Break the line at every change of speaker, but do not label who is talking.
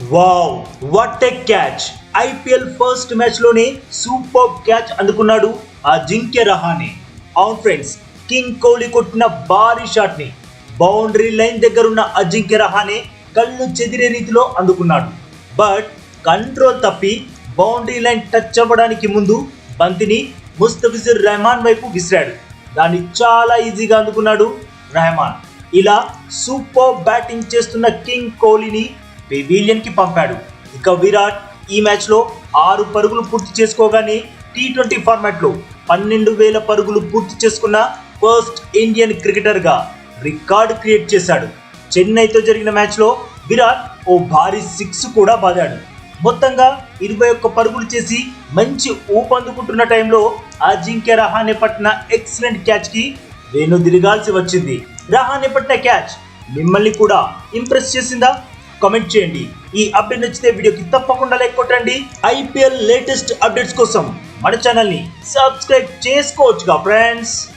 Wow what a catch IPL first మ్యాచ్లోనే super catch అందుకున్నాడు అజింక్య రహానే. అవును friends king Kohli కొట్టిన భారీ షాట్ని బౌండరీ లైన్ దగ్గర ఉన్న అజింక్య రహానే కళ్ళు చెదిరే రీతిలో అందుకున్నాడు. బట్ కంట్రోల్ తప్పి బౌండరీ లైన్ టచ్ అవ్వడానికి ముందు బంతిని ముస్తఫిజుర్ రెహమాన్ వైపు విసిరాడు. దాన్ని చాలా ఈజీగా అందుకున్నాడు రెహమాన్. ఇలా సూపర్ బ్యాటింగ్ చేస్తున్న కింగ్ కోహ్లీని పెవిలియన్కి పంపాడు. ఇక విరాట్ ఈ మ్యాచ్లో ఆరు పరుగులు పూర్తి చేసుకోగానే టీ ట్వంటీ ఫార్మాట్లో పన్నెండు వేల పరుగులు పూర్తి చేసుకున్న ఫస్ట్ ఇండియన్ క్రికెటర్గా రికార్డు క్రియేట్ చేశాడు. చెన్నైతో జరిగిన మ్యాచ్లో విరాట్ ఓ భారీ సిక్స్ కూడా బాదాడు. మొత్తంగా ఇరవై ఒక్క పరుగులు చేసి మంచి ఊపందుకుంటున్న టైంలో అజింక్య రహానే పట్టిన ఎక్సలెంట్ క్యాచ్కి వేణు దిరగాల్సి వచ్చింది. రహానే పట్టిన క్యాచ్ మిమ్మల్ని కూడా ఇంప్రెస్ చేసిందా? కామెంట్ చేయండి. ఈ అప్డేట్ నచ్చితే వీడియోకి తప్పకుండా లైక్ కొట్టండి. ఐపీఎల్ లేటెస్ట్ అప్డేట్స్ కోసం మన ఛానల్ని సబ్స్క్రైబ్ చేసుకోవచ్చుగా ఫ్రెండ్స్